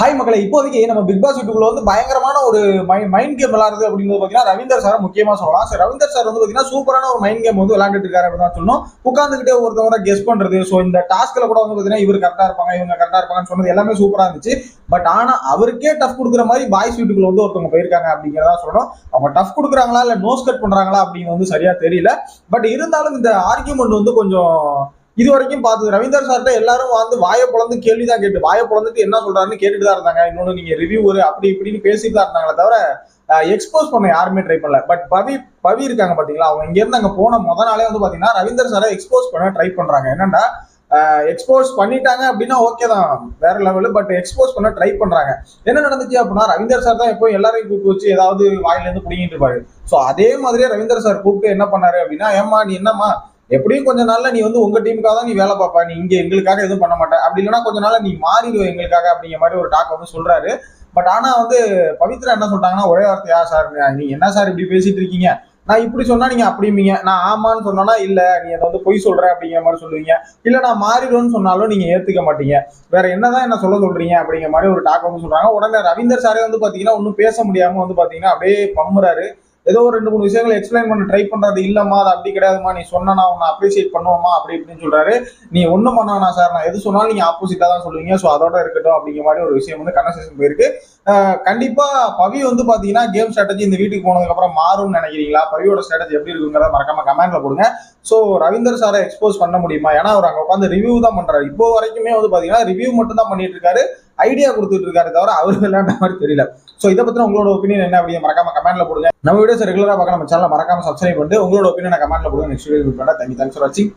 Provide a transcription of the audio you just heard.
Hi மக்களை இப்போதைக்கு நம்ம பிக் பாஸ் வீட்டுக்குள்ள வந்து பயங்கரமான ஒரு மைண்ட் கேம் விளாடுறது அப்படிங்கிறது பார்த்தீங்கன்னா ரவீந்தர் சார் முக்கியமா சொல்லலாம். ஸோ ரவீந்தர் சார் வந்து பார்த்தீங்கன்னா சூப்பரான ஒரு மைண்ட் கேம் வந்து விளையாண்டுட்டு இருக்காரு அப்படின்னு தான் சொல்லணும். உட்காந்துக்கிட்டே ஒருத்தவரை கெஸ் பண்றது ஸோ இந்த டாஸ்க்ல கூட வந்து பார்த்தீங்கன்னா இவர் கரெக்டா இருப்பாங்க இவங்க கரெக்டா இருப்பாங்கன்னு சொன்னது எல்லாமே சூப்பரா இருந்துச்சு. பட் ஆனா அவருக்கே டஃப் கொடுக்குற மாதிரி பாய்ஸ் வீட்டுக்குள்ள வந்து ஒருத்தவங்க போயிருக்காங்க அப்படிங்கிறதா சொல்லணும். அவங்க டஃப் கொடுக்குறாங்களா இல்ல நோஸ் கட் பண்றாங்களா அப்படிங்கிறது வந்து சரியா தெரியல. பட் இருந்தாலும் இந்த ஆர்கியூமெண்ட் வந்து கொஞ்சம் இது வரைக்கும் பார்த்தது. ரவீந்தர் சார்ட்ட எல்லாரும் வந்து வாயை பொழந்து கேள்வி தான் கேட்டு வாயை பொழந்துட்டு என்ன சொல்றாருன்னு கேட்டுட்டு தான் இருந்தாங்க. இன்னொன்று நீங்க ரிவ்யூ அப்படி இப்படின்னு பேசிட்டு தான் இருந்தாங்களே தவிர எக்ஸ்போஸ் பண்ண யாருமே ட்ரை பண்ணல. பட் பவி பவி இருக்காங்க பாத்தீங்களா? அவங்க இங்க இருந்து அங்க போன முத நாளே வந்து பாத்தீங்கன்னா ரவீந்தர் சாரை எக்ஸ்போஸ் பண்ண ட்ரை பண்றாங்க. என்னன்னா எக்ஸ்போஸ் பண்ணிட்டாங்க அப்படின்னா ஓகே தான். வேற லெவலு பட் எக்ஸ்போஸ் பண்ண ட்ரை பண்றாங்க. என்ன நடந்துச்சு அப்படின்னா ரவீந்தர் சார் தான் எப்போ எல்லாரையும் கூப்பிட்டு வச்சு ஏதாவது வாயிலேருந்து பிடிங்கிட்டு இருப்பாரு. ஸோ அதே மாதிரியே ரவீந்தர் சார் கூப்பிட்டு என்ன பண்ணாரு அப்படின்னா ஏமா நீ என்னம்மா? எப்படியும் கொஞ்ச நாள்ல நீ வந்து உங்க டீமுக்காக தான் நீ வேலை பார்ப்ப. நீ இங்க எங்களுக்காக எதுவும் பண்ண மாட்டேன் அப்படி இல்லைன்னா கொஞ்ச நாள்ல நீ மாறிடுவ எங்களுக்காக அப்படிங்கிற மாதிரி ஒரு டாக் வந்து சொல்றாரு. பட் ஆனா வந்து பவித்ரா என்ன சொல்றாங்கன்னா ஒரே வார்த்தையா சார் நீ என்ன சார் இப்படி பேசிட்டு இருக்கீங்க? நான் இப்படி சொன்னா நீங்க அப்படிம்பீங்க நான் ஆமான்னு சொன்னா இல்ல நீ அதை வந்து பொய் சொல்ற அப்படிங்கிற மாதிரி சொல்லுவீங்க. இல்ல நான் மாறிடுவேன்னு சொன்னாலும் நீங்க ஏத்துக்க மாட்டீங்க. வேற என்னதான் என்ன சொல்ல சொல்றீங்க அப்படிங்கிற மாதிரி ஒரு டாக் வந்து சொல்றாங்க. உடனே ரவீந்தர் சாரே வந்து பாத்தீங்கன்னா ஒன்னும் பேச முடியாம வந்து பாத்தீங்கன்னா அப்படியே பம்புறாரு ஏதோ ஒரு ரெண்டு மூணு விஷயங்களை எக்ஸ்பிளைன் பண்ண ட்ரை பண்றது இல்லம்மா அது அப்படி கிடையாதுமா நீ சொன்னா உன்னை அப்ரிசியேட் பண்ணுவோமா அப்படி இப்படின்னு சொல்றாரு. நீ ஒண்ணும் பண்ணானா சார் நான் எது சொன்னாலும் நீங்க ஆப்போசிட்டா தான் சொல்லுவீங்க. ஸோ அதோட இருக்கட்டும் அப்படிங்கிற மாதிரி ஒரு விஷயம் வந்து கன்வர்சேஷன் போயிருக்கு. கண்டிப்பா பவி வந்து பாத்தீங்கன்னா கேம் ஸ்ட்ராட்டஜி இந்த வீட்டுக்கு போனதுக்கு அப்புறம் மாறும்னு நினைக்கிறீங்களா? பவியோட ஸ்ட்ராட்டஜி எப்படி இருக்குங்கிறத மறக்காம கமெண்ட்ல போடுங்க. ஸோ ரவீந்தர் சாரை எக்ஸ்போஸ் பண்ண முடியுமா? ஏன்னா அவர் அங்க உட்காந்து ரிவ்யூ தான் பண்றாரு. இப்போ வரைக்குமே வந்து பாத்தீங்கன்னா ரிவ்யூ மட்டும் தான் பண்ணிட்டு இருக்காரு. ஐடியா கொடுத்துட்டு இருக்காரு தவிர அவர் விளையாண்ட மாதிரி தெரியல. ஸோ இதை பத்தின உங்களோட ஒப்பீனியன் என்ன அப்படியே மறக்காம கமெண்ட்ல போடுங்க. நம்ம வீடியோஸ் ரெகுலரா பார்க்க நம்ம சேனல் மறக்காம சப்ஸ்கிரைப் பண்ணிட்டு உங்களோட ஒப்பீனியன் கமெண்ட்ல போடுங்க. Next video thank you thanks for வாட்சிங்